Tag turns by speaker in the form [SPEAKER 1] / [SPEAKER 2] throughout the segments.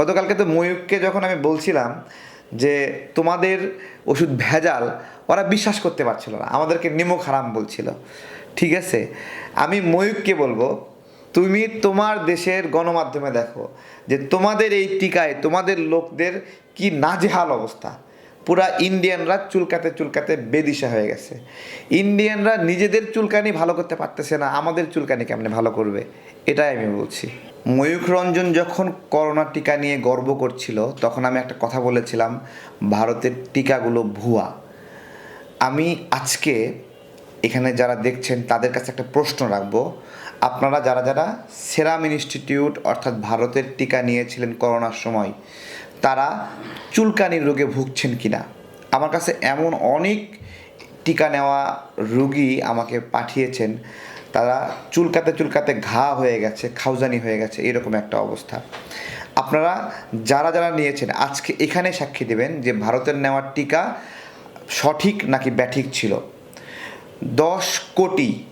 [SPEAKER 1] গতকালকে তো ময়ূককে যখন আমি বলছিলাম যে তোমাদের ওষুধ ভেজাল, ওরা বিশ্বাস করতে পারছিল না, আমাদেরকে নিমক হারাম বলছিল। ঠিক আছে? আমি ময়ূককে বলব, তুমি তোমার দেশের গণমাধ্যমে দেখো যে তোমাদের এই টিকায় তোমাদের লোকদের কি নাজেহাল অবস্থা। পুরা ইন্ডিয়ানরা চুলকাতে চুলকাতে বেদিশা হয়ে গেছে। ইন্ডিয়ানরা নিজেদের চুলকানি ভালো করতে পারতেছে না, আমাদের চুলকানি কেমনে ভালো করবে? এটাই আমি বলছি। ময়ূখ রঞ্জন যখন করোনা টিকা নিয়ে গর্ব করছিল, তখন আমি একটা কথা বলেছিলাম, ভারতের টিকাগুলো ভুয়া। আমি আজকে এখানে যারা দেখছেন, তাদের কাছে একটা প্রশ্ন রাখব। আপনারা যারা যারা সেরাম ইনস্টিটিউট, অর্থাৎ ভারতের টিকা নিয়েছিলেন করোনার সময়, তারা চুলকানির রোগে ভুগছেন কিনা? আমার কাছে এমন অনেক টিকা নেওয়া রুগী আমাকে পাঠিয়েছেন। তারা চুলকাতে চুলকাতে ঘা হয়ে গেছে, খাউজানি হয়ে গেছে, এরকম একটা অবস্থা। আপনারা যারা যারা নিয়েছেন, আজকে এখানে সাক্ষী দেবেন যে ভারতের নেওয়ার টিকা সঠিক নাকি ব্যাঠিক ছিল। দশ কোটি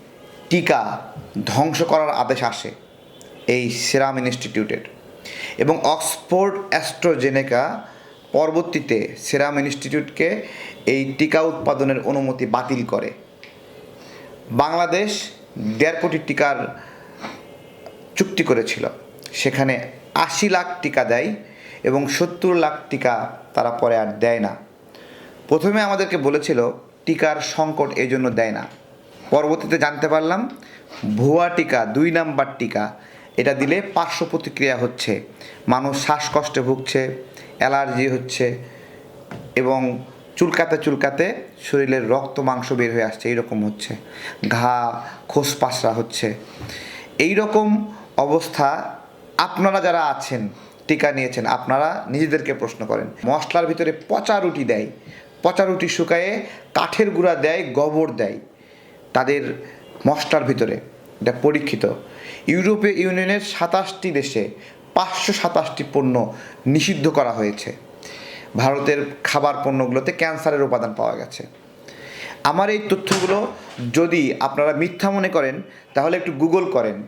[SPEAKER 1] টিকা ধ্বংস করার আদেশ আসে এই সেরাম ইনস্টিটিউটের। এবং অক্সফোর্ড অ্যাস্ট্রোজেনেকা পরবর্তীতে সেরাম ইনস্টিটিউটকে এই টিকা উৎপাদনের অনুমতি বাতিল করে। বাংলাদেশ দেড় কোটি টিকার চুক্তি করেছিল। সেখানে আশি লাখ টিকা দেয় এবং সত্তর লাখ টিকা তারা পরে আর দেয় না। প্রথমে আমাদেরকে বলেছিল, টিকার সংকট এই জন্য দেয় না। পরবর্তীতে জানতে পারলাম, ভুয়া টিকা, দুই নাম্বার টিকা, এটা দিলে পার্শ্ব প্রতিক্রিয়া হচ্ছে। মানুষ শ্বাসকষ্টে ভুগছে, অ্যালার্জি হচ্ছে এবং চুলকাতে চুলকাতে শরীরের রক্ত মাংস বের হয়ে আসছে, এইরকম হচ্ছে। ঘা খোসপাসরা হচ্ছে। এই রকম অবস্থা আপনারা যারা আছেন, টিকা নিয়েছেন, আপনারা নিজেদেরকে প্রশ্ন করেন। মশলার ভিতরে পচা রুটি দেয়, পচা রুটি শুকায়ে কাঠের গুঁড়া দেয়, গোবর দেয়। তাদের মশলার ভিতরে, এটা পরীক্ষিত। ইউরোপীয় ইউনিয়নের সাতাশটি দেশে পাঁচশো সাতাশটি পণ্য নিষিদ্ধ করা হয়েছে। ভারতের খাবার পণ্যগুলোতে ক্যান্সারের উপাদান পাওয়া গেছে। আমার এই তথ্যগুলো যদি আপনারা মিথ্যা মনে করেন, তাহলে একটু গুগল করেন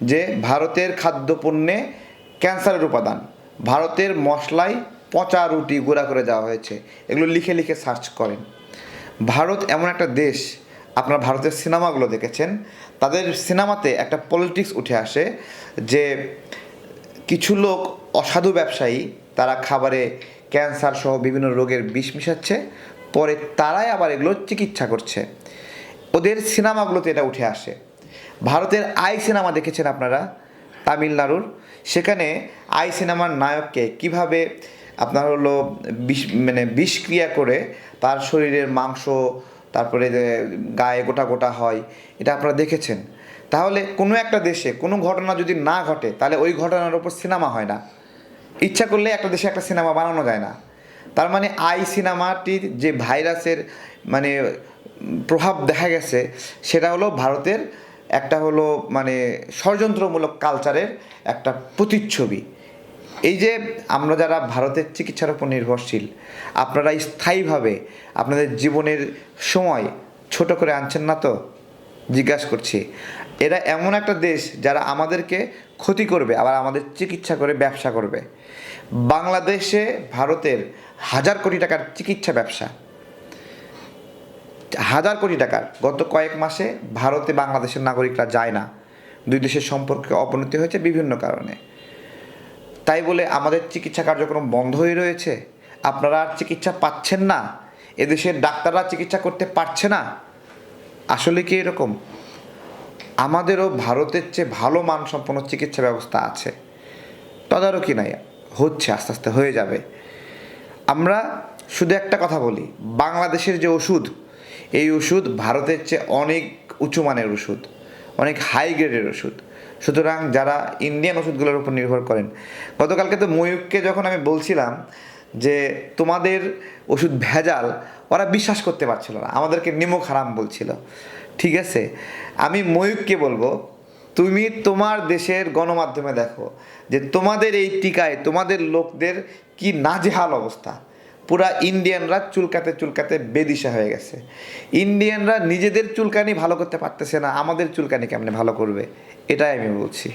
[SPEAKER 1] যে ভারতের খাদ্যপণ্যে ক্যান্সারের উপাদান, ভারতের মশলায় পচা রুটি গুঁড়া করে দেওয়া হয়েছে, এগুলো লিখে লিখে সার্চ করেন। ভারত এমন একটা দেশ, আপনারা ভারতের সিনেমাগুলো দেখেছেন, তাদের সিনেমাতে একটা পলিটিক্স উঠে আসে যে কিছু লোক অসাধু ব্যবসায়ী, তারা খাবারে ক্যান্সার সহ বিভিন্ন রোগের বিষ মিশাচ্ছে, পরে তারাই আবার এগুলো চিকিৎসা করছে। ওদের সিনেমাগুলোতে এটা উঠে আসে। ভারতের আই সিনেমা দেখেছেন আপনারা? তামিলনাড়ুর। সেখানে আই সিনেমার নায়ককে কীভাবে আপনার হলো বিষ মানে বিষক্রিয়া করে তার শরীরের মাংস, তারপরে গায়ে গোটা গোটা হয়, এটা আপনারা দেখেছেন? তাহলে কোনো একটা দেশে কোনো ঘটনা যদি না ঘটে, তাহলে ওই ঘটনার উপর সিনেমা হয় না। ইচ্ছা করলে একটা দেশে একটা সিনেমা বানানো যায় না। তার মানে আই সিনেমাটির যে ভাইরাসের মানে প্রভাব দেখা গেছে, সেটা হলো ভারতের একটা হলো মানে ষড়যন্ত্রমূলক কালচারের একটা প্রতিচ্ছবি। এই যে আমরা যারা ভারতের চিকিৎসার উপর নির্ভরশীল, আপনারা স্থায়ীভাবে আপনাদের জীবনের সময় ছোট করে আনছেন না তো? জিজ্ঞাসা করছি, এরা এমন একটা দেশ যারা আমাদেরকে ক্ষতি করবে, আবার আমাদের চিকিৎসা করে, ব্যবসা করবে। বাংলাদেশে ভারতের হাজার কোটি টাকার চিকিৎসা ব্যবসা। হাজার কোটি টাকার। গত কয়েক মাসে ভারতে বাংলাদেশের নাগরিকরা যায় না। দুই দেশের সম্পর্কে অবনতি হয়েছে বিভিন্ন কারণে। তাই বলে আমাদের চিকিৎসা কার্যক্রম বন্ধ হয়ে রয়েছে? আপনারা আর চিকিৎসা পাচ্ছেন না? এদেশের ডাক্তাররা চিকিৎসা করতে পারছে না? আসলে কি এরকম? আমাদেরও ভারতের চেয়ে ভালো মানসম্পন্ন চিকিৎসা ব্যবস্থা আছে। তদারকি নাই, হচ্ছে, আস্তে আস্তে হয়ে যাবে। আমরা শুধু একটা কথা বলি, বাংলাদেশের যে ওষুধ, এই ওষুধ ভারতের চেয়ে অনেক উঁচু মানের ওষুধ, অনেক হাই গ্রেডের ওষুধ। সুতরাং যারা ইন্ডিয়ান ওষুধগুলোর উপর নির্ভর করেন, গতকালকে তো ময়ূককে যখন আমি বলছিলাম যে তোমাদের ওষুধ ভেজাল, ওরা বিশ্বাস করতে পারছিল না। আমাদেরকে নিমক হারাম বলছিল। ঠিক আছে? আমি ময়ূককে বলব, তুমি তোমার দেশের গণমাধ্যমে দেখো যে তোমাদের এই টিকায় তোমাদের লোকদের কি নাজেহাল অবস্থা। পুরা ইন্ডিয়ানরা চুলকাতে চুলকাতে বেদিশা হয়ে গেছে। ইন্ডিয়ানরা নিজেদের চুলকানি ভালো করতে পারতেছে না, আমাদের চুলকানি কেমনে ভালো করবে? এটাই আমি বলছি।